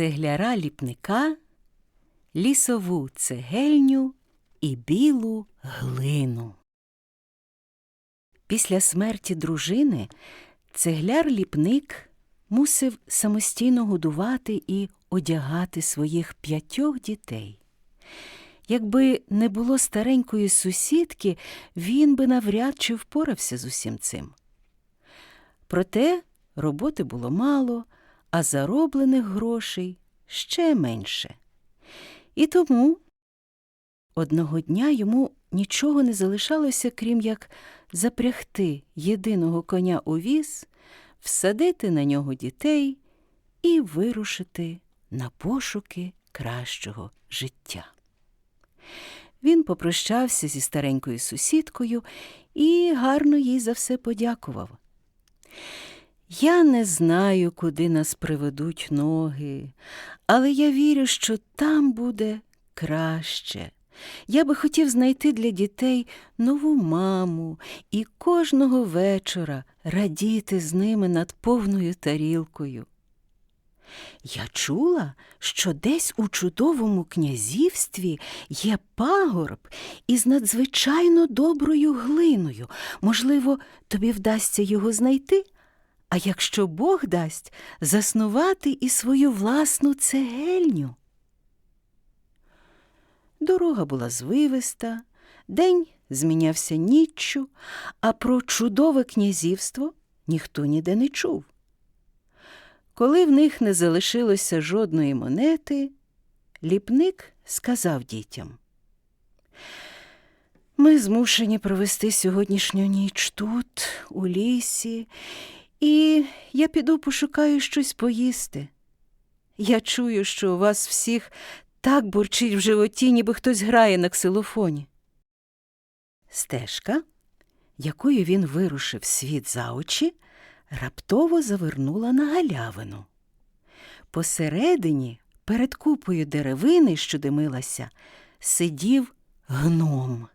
цегляра ліпника, лісову цегельню і білу глину. Після смерті дружини цегляр-ліпник мусив самостійно годувати і одягати своїх п'ятьох дітей. Якби не було старенької сусідки, він би навряд чи впорався з усім цим. Проте роботи було мало, а зароблених грошей ще менше. І тому одного дня йому нічого не залишалося, крім як запрягти єдиного коня у віз, всадити на нього дітей і вирушити на пошуки кращого життя. Він попрощався зі старенькою сусідкою і гарно їй за все подякував. Я не знаю, куди нас приведуть ноги, але я вірю, що там буде краще. Я би хотів знайти для дітей нову маму і кожного вечора радіти з ними над повною тарілкою. Я чула, що десь у чудовому князівстві є пагорб із надзвичайно доброю глиною. Можливо, тобі вдасться його знайти, а якщо Бог дасть, заснувати і свою власну цегельню. Дорога була звивиста, день змінявся ніччю, а про чудове князівство ніхто ніде не чув. Коли в них не залишилося жодної монети, ліпник сказав дітям. Ми змушені провести сьогоднішню ніч тут, у лісі, і я піду пошукаю щось поїсти. Я чую, що у вас всіх так бурчить в животі, ніби хтось грає на ксилофоні. Стежка, якою він вирушив світ за очі, раптово завернула на галявину. Посередині, перед купою деревини, що димилася, сидів гном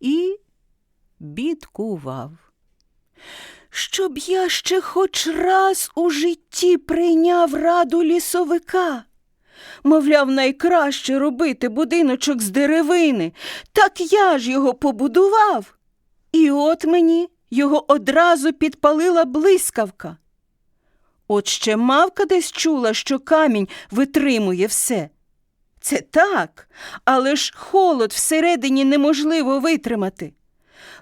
і бідкував. Щоб я ще хоч раз у житті прийняв раду лісовика. Мовляв, найкраще робити будиночок з деревини, так я ж його побудував. І от мені його одразу підпалила блискавка. От ще мавка десь чула, що камінь витримує все. Це так, але ж холод всередині неможливо витримати.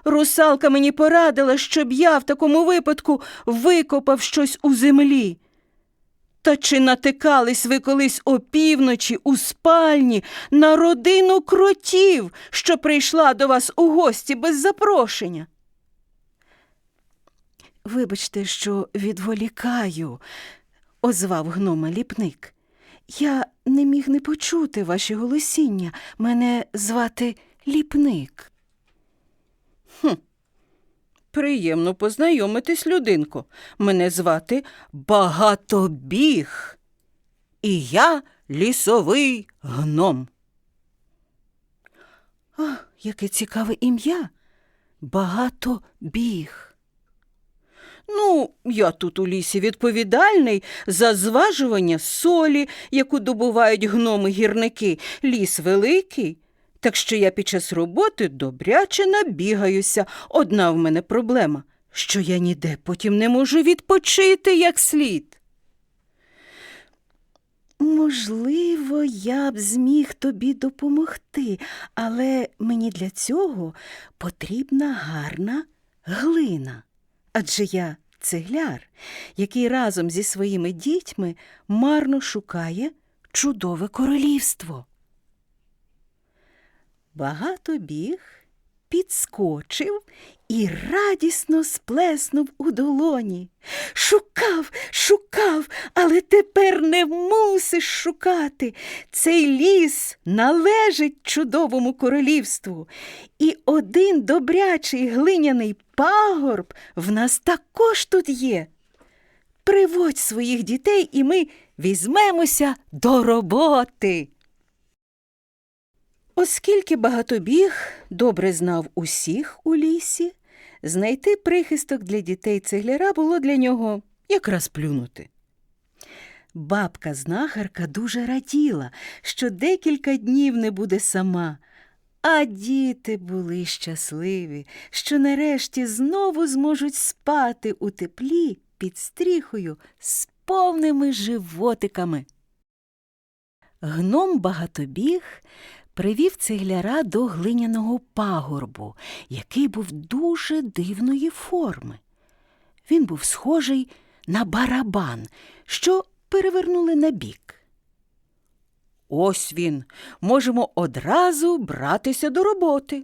Русалка мені порадила, щоб я в такому випадку викопав щось у землі. Та чи натикались ви колись опівночі у спальні на родину кротів, що прийшла до вас у гості без запрошення? Вибачте, що відволікаю, озвав гнома ліпник. Я не міг не почути ваші голосіння. Мене звати ліпник. Приємно познайомитись, людинко. Мене звати Багатобіг. І я лісовий гном. А, яке цікаве ім'я. Багатобіг. Ну, я тут у лісі відповідальний за зважування солі, яку добувають гноми-гірники. Ліс великий. Так що я під час роботи добряче набігаюся. Одна в мене проблема, що я ніде потім не можу відпочити як слід. Можливо, я б зміг тобі допомогти, але мені для цього потрібна гарна глина. Адже я цегляр, який разом зі своїми дітьми марно шукає чудове королівство. Багато біг, підскочив і радісно сплеснув у долоні. Шукав, шукав, але тепер не мусиш шукати. Цей ліс належить чудовому королівству. І один добрячий глиняний пагорб в нас також тут є. Приводь своїх дітей, і ми візьмемося до роботи. Оскільки багатобіг добре знав усіх у лісі, знайти прихисток для дітей цегляра було для нього якраз плюнути. бабка знахарка дуже раділа, що декілька днів не буде сама. А діти були щасливі, що нарешті знову зможуть спати у теплі під стріхою з повними животиками. Гном багатобіг привів цегляра до глиняного пагорбу, який був дуже дивної форми. Він був схожий на барабан, що перевернули на бік. Ось він. Можемо одразу братися до роботи.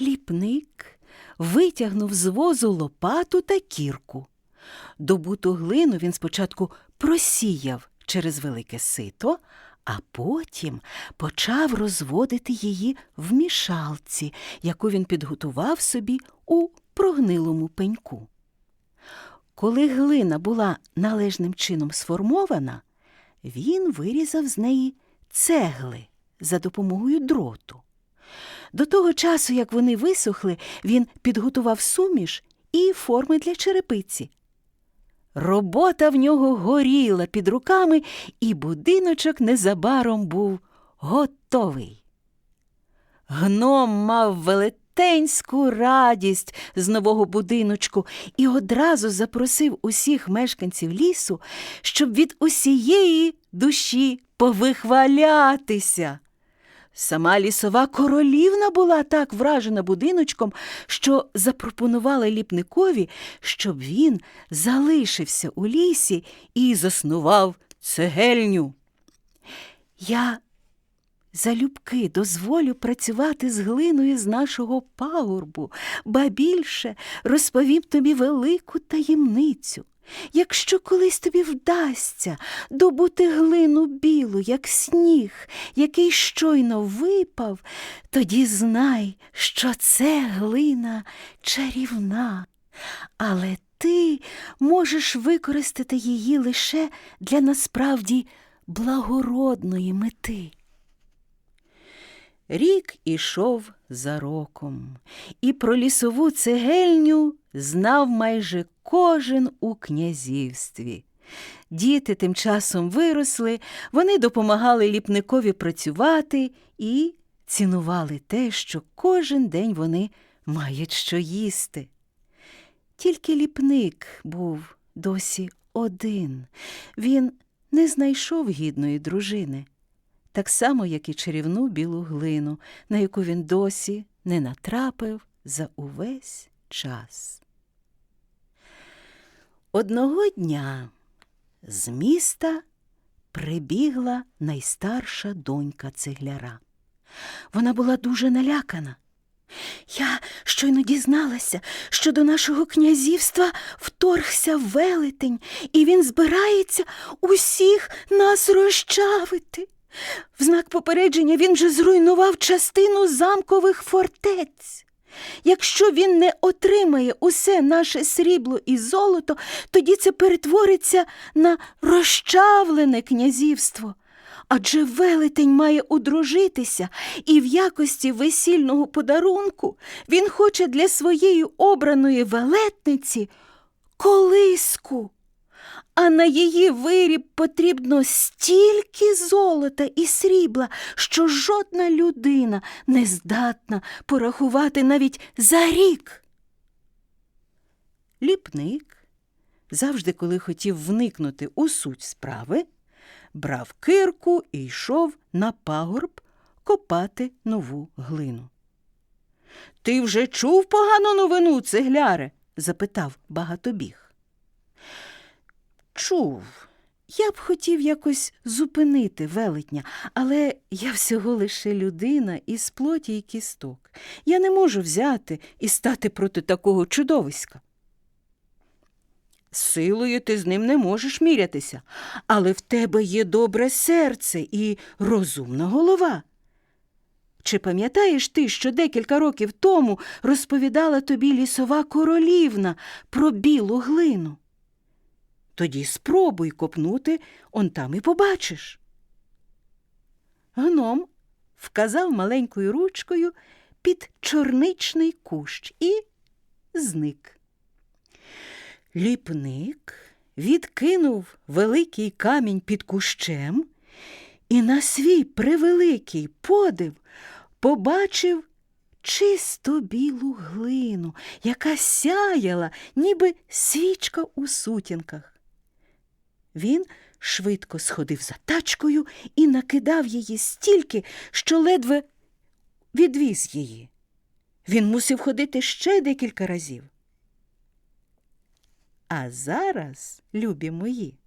Ліпник витягнув з возу лопату та кірку. Добуту глину він спочатку просіяв через велике сито, а потім почав розводити її в мішалці, яку він підготував собі у прогнилому пеньку. Коли глина була належним чином сформована, він вирізав з неї цегли за допомогою дроту. До того часу, як вони висохли, він підготував суміш і форми для черепиці. Робота в нього горіла під руками, і будиночок незабаром був готовий. Гном мав велетенську радість з нового будиночку і одразу запросив усіх мешканців лісу, щоб від усієї душі повихвалятися. Сама лісова королівна була так вражена будиночком, що запропонувала ліпникові, щоб він залишився у лісі і заснував цегельню. Я залюбки дозволю працювати з глиною з нашого пагорбу, ба більше розповім тобі велику таємницю. Якщо колись тобі вдасться добути глину білу, як сніг, який щойно випав, тоді знай, що це глина чарівна, але ти можеш використати її лише для насправді благородної мети. Рік ішов за роком, і про лісову цегельню знав майже кожен у князівстві. Діти тим часом виросли, вони допомагали ліпникові працювати і цінували те, що кожен день вони мають що їсти. Тільки ліпник був досі один. Він не знайшов гідної дружини так само, як і чарівну білу глину, на яку він досі не натрапив за увесь час. Одного дня з міста прибігла найстарша донька цегляра. Вона була дуже налякана. Я щойно дізналася, що до нашого князівства вторгся велетень, і він збирається усіх нас розчавити. В знак попередження він же зруйнував частину замкових фортець. Якщо він не отримає усе наше срібло і золото, тоді це перетвориться на розчавлене князівство. Адже велетень має одружитися, і в якості весільного подарунку він хоче для своєї обраної велетниці колиску а на її виріб потрібно стільки золота і срібла, що жодна людина не здатна порахувати навіть за рік. Ліпник, завжди, коли хотів вникнути у суть справи, брав кирку і йшов на пагорб копати нову глину. Ти вже чув погану новину, цегляре? запитав багатобіг. Чув. Я б хотів якось зупинити велетня, але я всього лише людина із плоті й кісток. Я не можу взяти і стати проти такого чудовиська. Силою ти з ним не можеш мірятися, але в тебе є добре серце і розумна голова. Чи пам'ятаєш ти, що декілька років тому розповідала тобі лісова королівна про білу глину? Тоді спробуй копнути, он там і побачиш. Гном вказав маленькою ручкою під чорничний кущ і зник. Ліпник відкинув великий камінь під кущем і на свій превеликий подив побачив чисто білу глину, яка сяяла, ніби свічка у сутінках. Він швидко сходив за тачкою і накидав її стільки, що ледве відвіз її. Він мусив ходити ще декілька разів. А зараз, любі мої,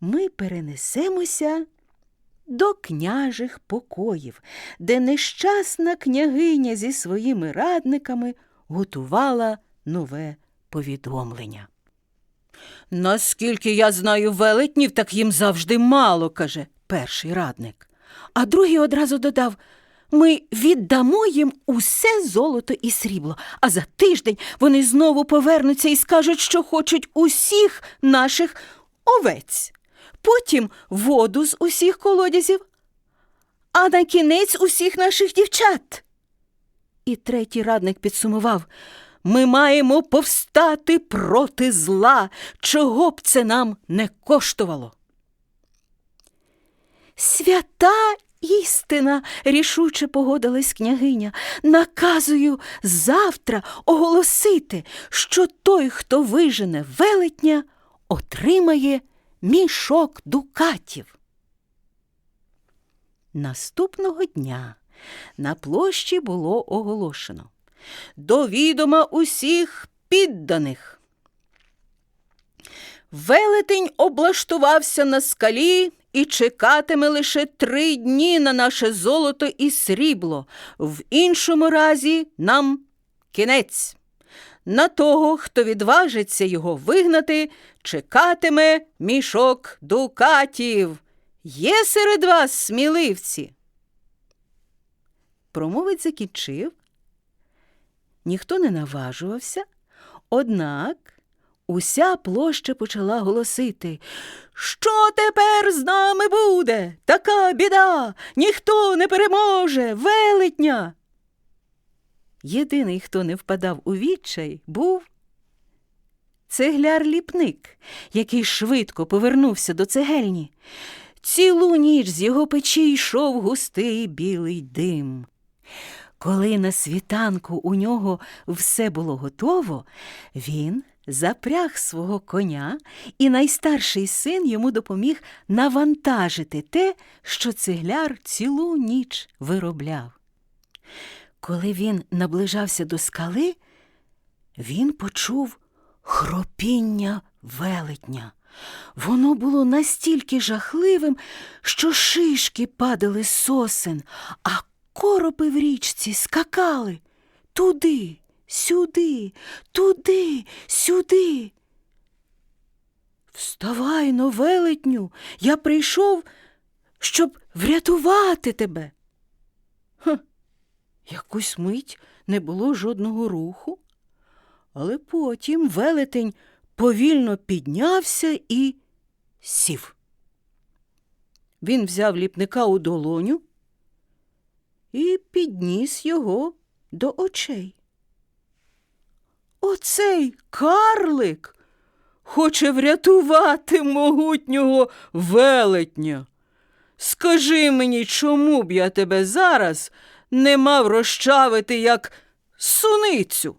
ми перенесемося до княжих покоїв, де нещасна княгиня зі своїми радниками готувала нове повідомлення. Наскільки я знаю велетнів, так їм завжди мало, каже перший радник. А другий одразу додав ми віддамо їм усе золото і срібло, а за тиждень вони знову повернуться і скажуть, що хочуть усіх наших овець, потім воду з усіх колодязів, а на кінець усіх наших дівчат. І третій радник підсумував ми маємо повстати проти зла, чого б це нам не коштувало. Свята істина, рішуче погодилась княгиня. Наказую завтра оголосити, що той, хто вижене велетня, отримає мішок дукатів. Наступного дня на площі було оголошено до відома усіх підданих. Велетень облаштувався на скалі і чекатиме лише три дні на наше золото і срібло. В іншому разі нам кінець. На того, хто відважиться його вигнати, чекатиме мішок дукатів. Є серед вас сміливці. Промовець закінчив. Ніхто не наважувався, однак уся площа почала голосити Що тепер з нами буде? Така біда, ніхто не переможе, велетня. Єдиний, хто не впадав у відчай, був цегляр-ліпник, який швидко повернувся до цегельні. Цілу ніч з його печі йшов густий білий дим. Коли на світанку у нього все було готово, він запряг свого коня, і найстарший син йому допоміг навантажити те, що цегляр цілу ніч виробляв. Коли він наближався до скали, він почув хропіння велетня. Воно було настільки жахливим, що шишки падали сосен, а коропи в річці скакали туди, сюди, туди, сюди. Вставай, но, велетню, я прийшов, щоб врятувати тебе. Ха, якусь мить не було жодного руху, але потім велетень повільно піднявся і сів. Він взяв ліпника у долоню і підніс його до очей. Оцей карлик хоче врятувати могутнього велетня. Скажи мені, чому б я тебе зараз не мав розчавити, як суницю?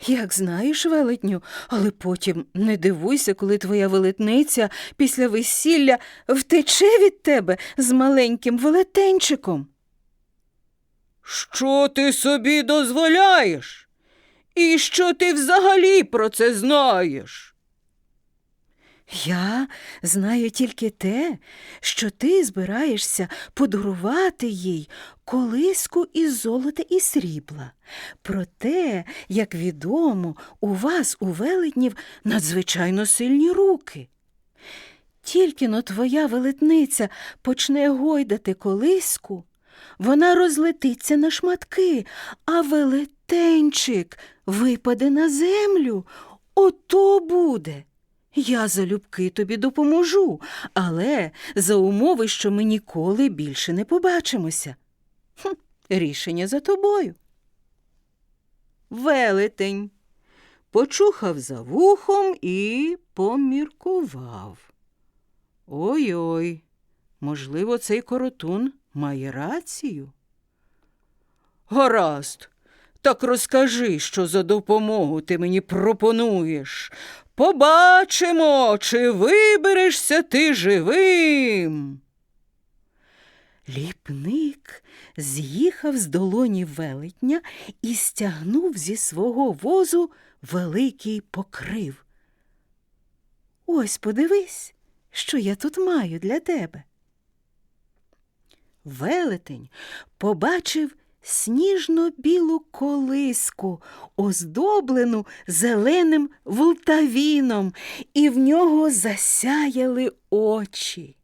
Як знаєш, велетню, але потім не дивуйся, коли твоя велетниця після весілля втече від тебе з маленьким велетенчиком. Що ти собі дозволяєш? І що ти взагалі про це знаєш? Я знаю тільки те, що ти збираєшся подарувати їй колиску із золота і срібла. Проте, як відомо, у вас, у велетнів, надзвичайно сильні руки. Тільки но твоя велетниця почне гойдати колиску, вона розлетиться на шматки, а велетенчик випаде на землю. Ото буде. Я залюбки тобі допоможу, але за умови, що ми ніколи більше не побачимося. Хм, рішення за тобою. Велетень почухав за вухом і поміркував. Ой-ой, можливо, цей коротун має рацію. Гаразд, так розкажи, що за допомогу ти мені пропонуєш. Побачимо, чи виберешся ти живим. Ліпник з'їхав з долоні велетня і стягнув зі свого возу великий покрив. Ось подивись, що я тут маю для тебе. Велетень побачив сніжно-білу колиску, оздоблену зеленим вултавіном, і в нього засяяли очі.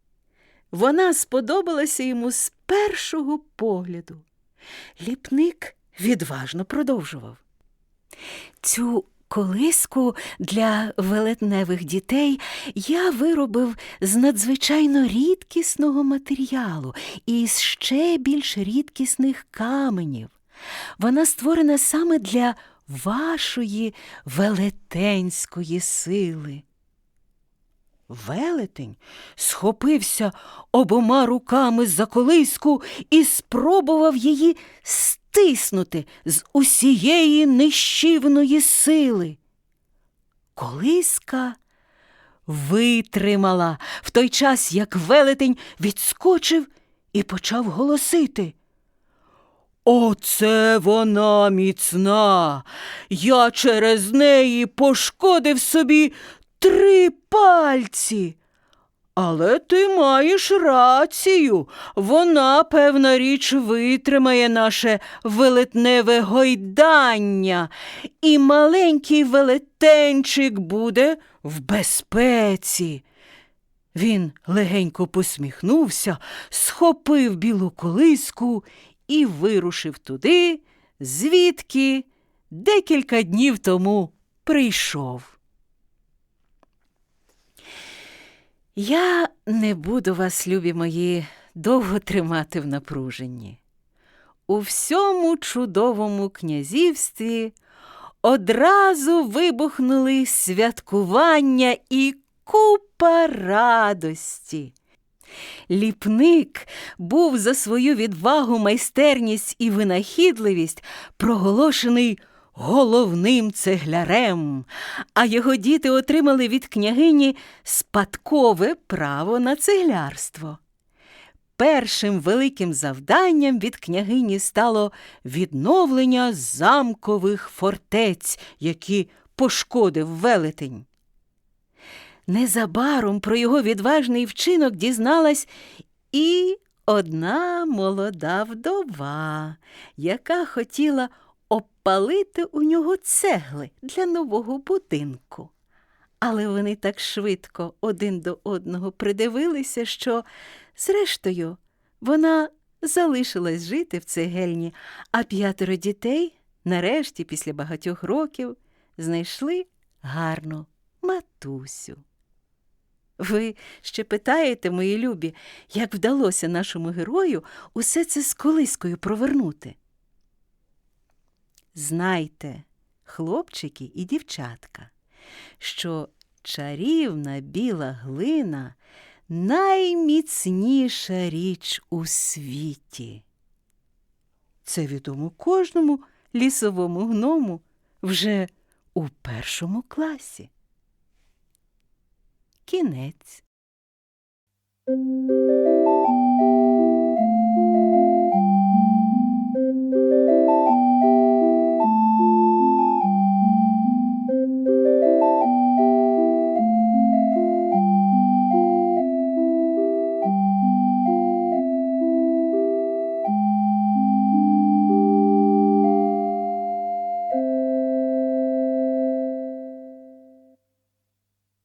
Вона сподобалася йому з першого погляду. Ліпник відважно продовжував. Цю колиску для велетневих дітей я виробив з надзвичайно рідкісного матеріалу і з ще більш рідкісних каменів. Вона створена саме для вашої велетенської сили. Велетень схопився обома руками за колиску і спробував її стиснути з усієї нищівної сили. Колиска витримала в той час, як велетень відскочив і почав голосити. Оце вона міцна. Я через неї пошкодив собі три пальці. Але ти маєш рацію. Вона, певна річ, витримає наше велетневе гойдання, і маленький велетенчик буде в безпеці. Він легенько посміхнувся, схопив білу колиску і вирушив туди, звідки декілька днів тому прийшов. Я не буду вас, любі мої, довго тримати в напруженні. У всьому чудовому князівстві одразу вибухнули святкування і купа радості. Ліпник був за свою відвагу, майстерність і винахідливість проголошений головним цеглярем, а його діти отримали від княгині спадкове право на цеглярство. Першим великим завданням від княгині стало відновлення замкових фортець, які пошкодив велетень. Незабаром про його відважний вчинок дізналась і одна молода вдова, яка хотіла обпалити у нього цегли для нового будинку. Але вони так швидко один до одного придивилися, що, зрештою, вона залишилась жити в цегельні, а п'ятеро дітей, нарешті, після багатьох років, знайшли гарну матусю. Ви ще питаєте, мої любі, як вдалося нашому герою усе це з колискою провернути? Знайте, хлопчики і дівчатка, що чарівна біла глина найміцніша річ у світі. Це відомо кожному лісовому гному вже у першому класі. Кінець.